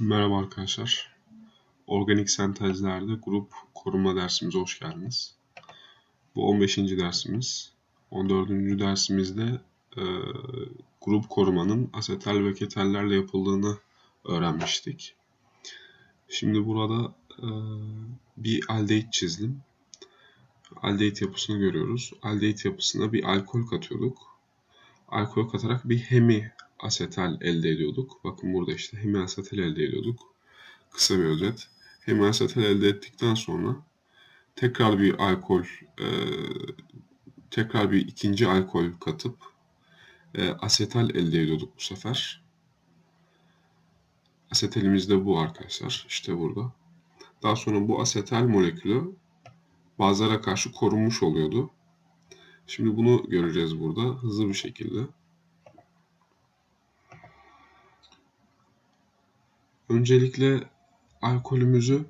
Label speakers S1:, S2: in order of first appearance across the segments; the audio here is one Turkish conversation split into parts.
S1: Merhaba arkadaşlar. Organik sentezlerde grup koruma dersimize hoş geldiniz. Bu 15. dersimiz. 14. dersimizde e, grup korumanın asetal ve ketallerle yapıldığını öğrenmiştik. Şimdi burada e, bir aldehit çizdim. Aldehit yapısını görüyoruz. Aldehit yapısına bir alkol katıyorduk. Alkol katarak bir hemi asetal elde ediyorduk. Bakın burada işte hemiasetal elde ediyorduk. Kısa bir özet. Hemiasetal elde ettikten sonra tekrar bir alkol e, tekrar bir ikinci alkol katıp e, asetal elde ediyorduk bu sefer. Asetalimiz de bu arkadaşlar. İşte burada. Daha sonra bu asetal molekülü bazılara karşı korunmuş oluyordu. Şimdi bunu göreceğiz burada hızlı bir şekilde. Öncelikle alkolümüzü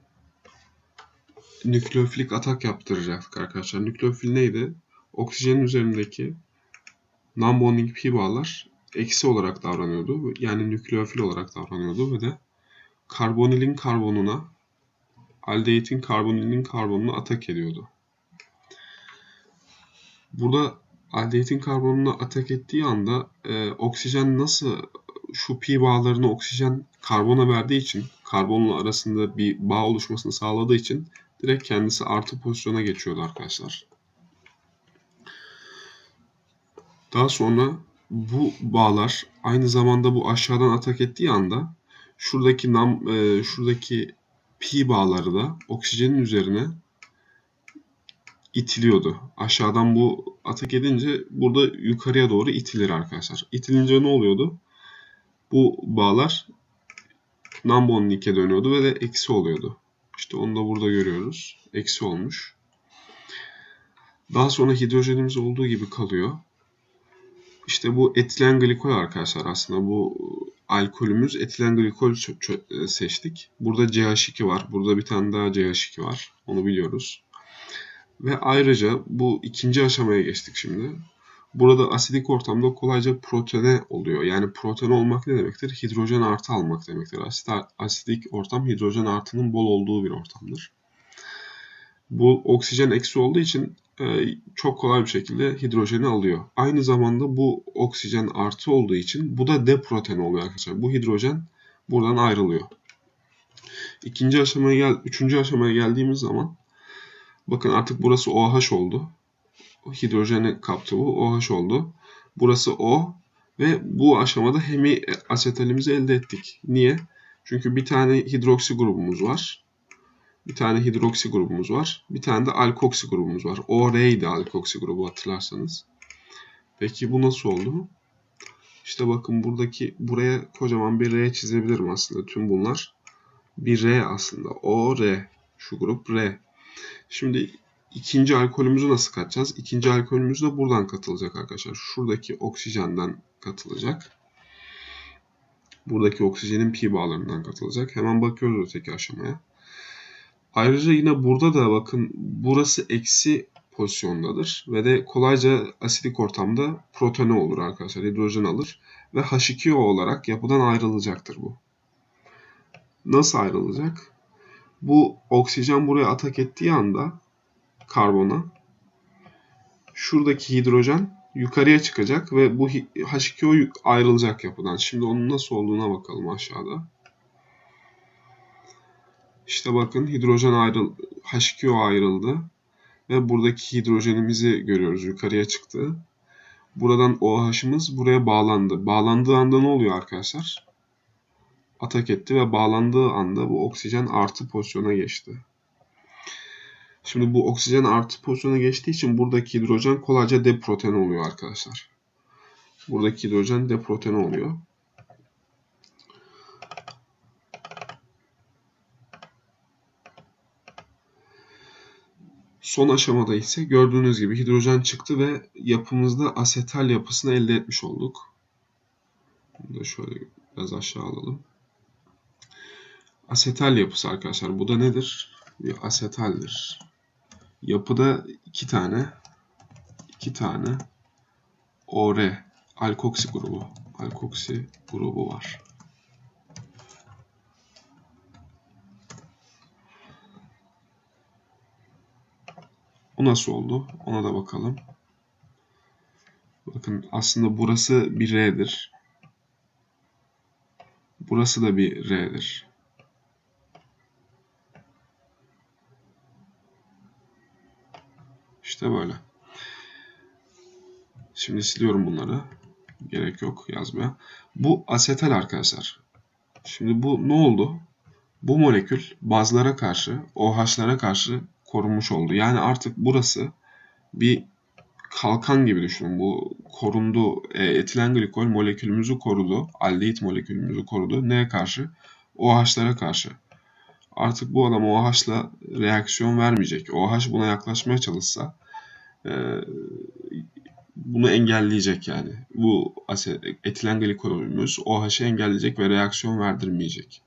S1: nükleofilik atak yaptıracaktık arkadaşlar. Nükleofil neydi? Oksijenin üzerindeki non-bonding pi bağlar eksi olarak davranıyordu. Yani nükleofil olarak davranıyordu ve de karbonilin karbonuna aldehit'in karbonilin karbonuna atak ediyordu. Burada aldehit'in karbonuna atak ettiği anda e, oksijen nasıl şu pi bağlarını oksijen karbona verdiği için, karbonla arasında bir bağ oluşmasını sağladığı için direkt kendisi artı pozisyona geçiyordu arkadaşlar. Daha sonra bu bağlar aynı zamanda bu aşağıdan atak ettiği anda şuradaki nam, e, şuradaki pi bağları da oksijenin üzerine itiliyordu. Aşağıdan bu atak edince burada yukarıya doğru itilir arkadaşlar. İtilince ne oluyordu? Bu bağlar non-bonding'e dönüyordu ve de eksi oluyordu. İşte onu da burada görüyoruz. Eksi olmuş. Daha sonra hidrojenimiz olduğu gibi kalıyor. İşte bu etilen glikol arkadaşlar aslında bu alkolümüz etilen glikol e, seçtik. Burada CH2 var. Burada bir tane daha CH2 var. Onu biliyoruz. Ve ayrıca bu ikinci aşamaya geçtik şimdi. Burada asidik ortamda kolayca protone oluyor. Yani protone olmak ne demektir? Hidrojen artı almak demektir. Asit, asidik ortam hidrojen artının bol olduğu bir ortamdır. Bu oksijen eksi olduğu için e, çok kolay bir şekilde hidrojeni alıyor. Aynı zamanda bu oksijen artı olduğu için bu da deprotene oluyor arkadaşlar. Bu hidrojen buradan ayrılıyor. İkinci aşamaya gel, üçüncü aşamaya geldiğimiz zaman bakın artık burası OH oldu hidrojeni kaptı bu. OH oldu. Burası O ve bu aşamada hemi asetalimizi elde ettik. Niye? Çünkü bir tane hidroksi grubumuz var. Bir tane hidroksi grubumuz var. Bir tane de alkoksi grubumuz var. OR idi alkoksi grubu hatırlarsanız. Peki bu nasıl oldu? İşte bakın buradaki buraya kocaman bir R çizebilirim aslında. Tüm bunlar bir R aslında. O R. Şu grup R. Şimdi İkinci alkolümüzü nasıl katacağız? İkinci alkolümüz de buradan katılacak arkadaşlar. Şuradaki oksijenden katılacak. Buradaki oksijenin pi bağlarından katılacak. Hemen bakıyoruz öteki aşamaya. Ayrıca yine burada da bakın burası eksi pozisyondadır. Ve de kolayca asidik ortamda protone olur arkadaşlar. Hidrojen alır. Ve H2O olarak yapıdan ayrılacaktır bu. Nasıl ayrılacak? Bu oksijen buraya atak ettiği anda karbona. Şuradaki hidrojen yukarıya çıkacak ve bu H2O ayrılacak yapıdan. Şimdi onun nasıl olduğuna bakalım aşağıda. İşte bakın hidrojen ayrıl H2O ayrıldı ve buradaki hidrojenimizi görüyoruz yukarıya çıktı. Buradan OH'ımız buraya bağlandı. Bağlandığı anda ne oluyor arkadaşlar? Atak etti ve bağlandığı anda bu oksijen artı pozisyona geçti. Şimdi bu oksijen artı pozisyona geçtiği için buradaki hidrojen kolayca deproten oluyor arkadaşlar. Buradaki hidrojen deproten oluyor. Son aşamada ise gördüğünüz gibi hidrojen çıktı ve yapımızda asetal yapısını elde etmiş olduk. Bunu da şöyle biraz aşağı alalım. Asetal yapısı arkadaşlar. Bu da nedir? Bir asetaldir. Yapıda iki tane iki tane OR alkoksi grubu alkoksi grubu var. Bu nasıl oldu? Ona da bakalım. Bakın aslında burası bir R'dir. Burası da bir R'dir. İşte böyle. Şimdi siliyorum bunları. Gerek yok yazmaya. Bu asetal arkadaşlar. Şimdi bu ne oldu? Bu molekül bazlara karşı, OH'lara karşı korunmuş oldu. Yani artık burası bir kalkan gibi düşünün. Bu korundu. E, etilen glikol molekülümüzü korudu. Aldehit molekülümüzü korudu. Neye karşı? OH'lara karşı. Artık bu adam OH'la reaksiyon vermeyecek. OH buna yaklaşmaya çalışsa e, bunu engelleyecek yani. Bu etilen glikolümüz OH'ı engelleyecek ve reaksiyon verdirmeyecek.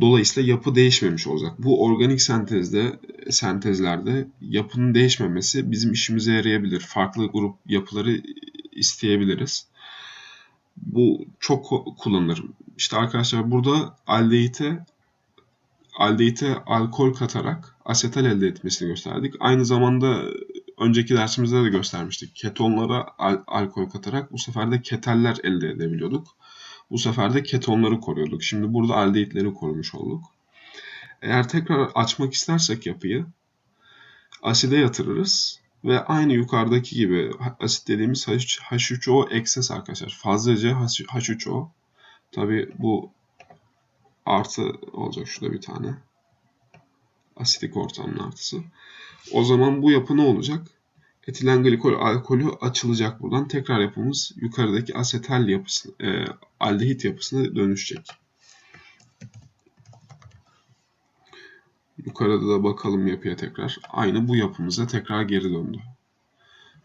S1: Dolayısıyla yapı değişmemiş olacak. Bu organik sentezde, sentezlerde yapının değişmemesi bizim işimize yarayabilir. Farklı grup yapıları isteyebiliriz. Bu çok kullanılır. İşte arkadaşlar burada aldehite aldehite alkol katarak asetal elde etmesini gösterdik. Aynı zamanda önceki dersimizde de göstermiştik. Ketonlara al- alkol katarak bu sefer de ketaller elde edebiliyorduk. Bu sefer de ketonları koruyorduk. Şimdi burada aldehitleri korumuş olduk. Eğer tekrar açmak istersek yapıyı aside yatırırız ve aynı yukarıdaki gibi asit dediğimiz H- H3O ekses arkadaşlar. Fazlaca H- H3O. Tabi bu artı olacak şurada bir tane. Asitik ortamın artısı. O zaman bu yapı ne olacak? Etilen glikol alkolü açılacak buradan. Tekrar yapımız yukarıdaki asetal yapısı, e, aldehit yapısına dönüşecek. Yukarıda da bakalım yapıya tekrar. Aynı bu yapımıza tekrar geri döndü.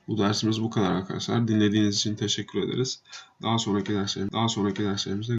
S1: Bu dersimiz bu kadar arkadaşlar. Dinlediğiniz için teşekkür ederiz. Daha sonraki derslerim, daha sonraki derslerimizde